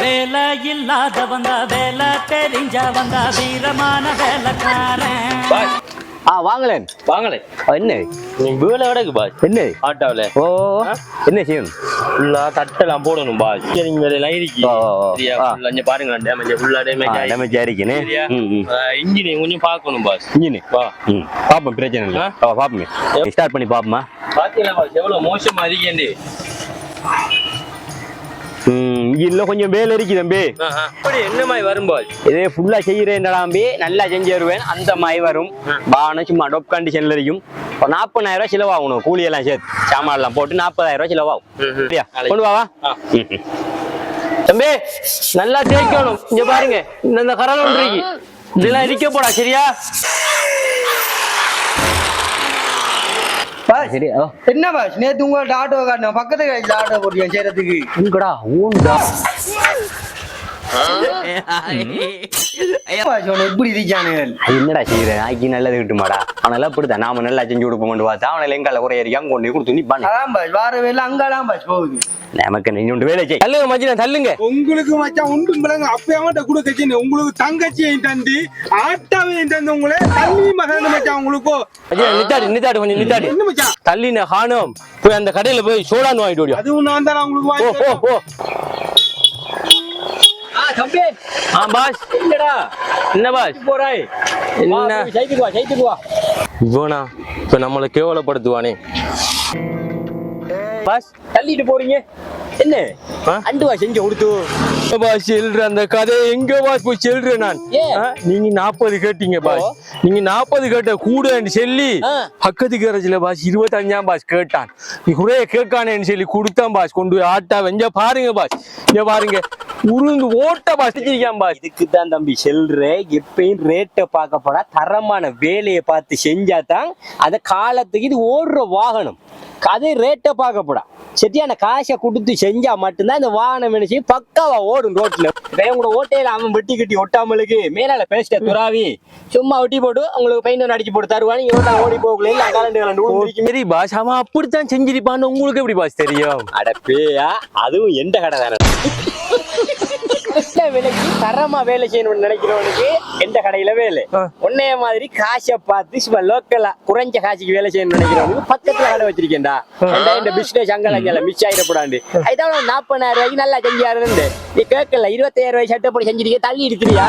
வேலை இல்லாத வந்தா வேலை தெரிஞ்ச வந்தா வீரமான வேலைக்காரன். ஆ வாங்கலேன் வாங்களே என்ன? நீ வீல கிடக்கு பாஸ் என்ன? ஆட்டோவில். ஓ என்ன செய்யணும் ஃபுல்லா தட்டெல்லாம் போடணும் பாஸ் நீங்க வேலையெல்லாம் இருக்கு. இங்க பாருங்க டேமேஜ் ஃபுல்லா டேமேஜ் ஆகி டேமேஜ் ஆயிருக்கேனே சரியா? ம் ம். இன்ஜினை கொஞ்சம் பார்க்கணும் பாஸ் இன்ஜினு வா. ம். பாப்போம் பிரச்சனை இல்லை. பாப்போமே ஸ்டார்ட் பண்ணி பாப்போமா பாத்தீங்களா பாஸ் எவ்வளவு மோசமா இருக்கேன்டி. ம் இன்ஜின்ல கொஞ்சம் வேலை இருக்கு தம்பி. அப்படி என்ன மாதிரி வரும் பாஸ் இதே ஃபுல்லா செய்யறேன்டாம்பி நல்லா செஞ்சு வருவேன் அந்த மாதிரி வரும். பானம் சும்மா டொப் கண்டிஷன்ல இருக்கும் ஒரு நாற்பதாயிரம் ரூபாய் செலவாகணும். கூலி எல்லாம் சேர்த்து. சாமான் எல்லாம் போட்டு நாற்பதாயிரம் ரூபாய் செலவாகும். கொண்டு வாவா. தம்பி நல்லா தேய்க்கணும். இங்க பாருங்க. இந்த இந்த கரல் ஒன்று இருக்கு இதெல்லாம் இருக்க போடா சரியா? ஓ, என்ன பாஸ் நேத்து உங்கள்ட்ட ஆட்டோ காட்டினேன் பக்கத்து கடையில் ஆட்டோ போட்டியன் செய்யறதுக்கு உங்கடா ஊன்டா அது என்னடா செய்யற? நாய்க்கு நல்லது கிட்டுமாடா. அவனால அப்படித்தான் நாம நல்லா செஞ்சு கொடுப்போம் பார்த்தா அவனை எங்கால குறைய இருக்கான் கொண்டு போய் கொடுத்து நீ பண்ணு அதான் பாஸ் வார வேலை அங்கெல்லாம் பாஸ் போகுது. நமக்கு இன்னொன்று வேலை செய். தள்ளுங்க மச்சினா தள்ளுங்க. உங்களுக்கு மச்சான் உண்டும் பிள்ளைங்க அவன்கிட்ட உங்களுக்கு தங்கச்சியையும் தந்து ஆட்டாவையும் தந்து உங்களே தண்ணி மகன் மச்சான் உங்களுக்கு. அஜய் நித்தாடு நித்தாடு கொஞ்சம் நித்தாடு. என்ன மச்சான்? தள்ளி நான் காணும் போய் அந்த கடையில போய் சோடான்னு வாங்கிட்டு ஓடியா. அதுவும் நான் தான் உங்களுக்கு போ வாங்கி தம்பி ஆ பாஸ். என்னடா என்ன பாஸ்? போறாய். என்ன? சைத்துக்கு வா சைத்துக்கு வா. இவனா? இப்ப நம்மளை கேவலப்படுத்துவானே. பாஸ். தள்ளிட்டு போறீங்க. என்ன? அண்டு வா செஞ்சு கொடுத்து. பாஸ் செல்ற அந்த கதை எங்க பாஸ் போய் செல்ற நான்? நீங்க நாற்பது கேட்டீங்க பாஸ். நீங்க நாற்பது கேட்ட கூடன்னு சொல்லி. பக்கத்து கேரஜ்ல பாஸ் இருபத்தஞ்சாம் பாஸ் கேட்டான். நீ குறைய கேட்கானேன்னு சொல்லி கொடுத்தான் பாஸ் கொண்டு போய் ஆட்டா வெஞ்ச பாருங்க பாஸ். இங்க பாருங்க உருண்டு ஓட்ட பாஸ் வச்சிருக்கான் பாஸ். இதுக்கு தான் தம்பி செல்ற எப்பயும் ரேட்டை பார்க்க போனா தரமான வேலையை பார்த்து செஞ்சாதான் அத காலத்துக்கு இது ஓடுற வாகனம். அதே ரேட்டை பார்க்க போடா சரியான காசை கொடுத்து செஞ்சா மட்டும்தான் இந்த வாகனம் செய்யும் பக்காவா ஓடும் ரோட்ல. இதே உங்களோட ஓட்டையில அவன் வெட்டி கட்டி ஒட்டாமலுக்கு மேலால பேசிட்ட துறாவி. சும்மா ஒட்டி போட்டு உங்களுக்கு பெயிண்ட் அடிச்சு போட்டு தருவான் இவன் ஓடி போகல. சரி பாஸ் அவன் அப்படித்தான் செஞ்சிருப்பான்னு உங்களுக்கு எப்படி பாஸ் தெரியும்? அட பேயா அதுவும் எந்த கடை தானே? நல்ல விலைக்கு தரமா வேலை செய்யணும்னு நினைக்கிறவனுக்கு எந்த கடையில வேலை. உன்னைய மாதிரி காசை பார்த்து சும்மா லோக்கலா குறைஞ்ச காசுக்கு வேலை செய்யணும்னு நினைக்கிறவனுக்கு பக்கத்துல கடை வச்சிருக்கேன்டா. இந்த பிசினஸ் அங்கல அங்கல மிஸ் ஆயிடப்படாண்டு அதுதான் நாற்பதாயிரம் ரூபாய்க்கு நல்லா செஞ்சாருன்னு நீ கேட்கல இருபத்தாயிரம் ரூபாய் சட்டை போட்டு செஞ்சிருக்க தள்ளி இருக்கிறியா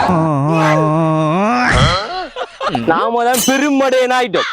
நாம தான் பெருமடையன் ஆயிட்டோம்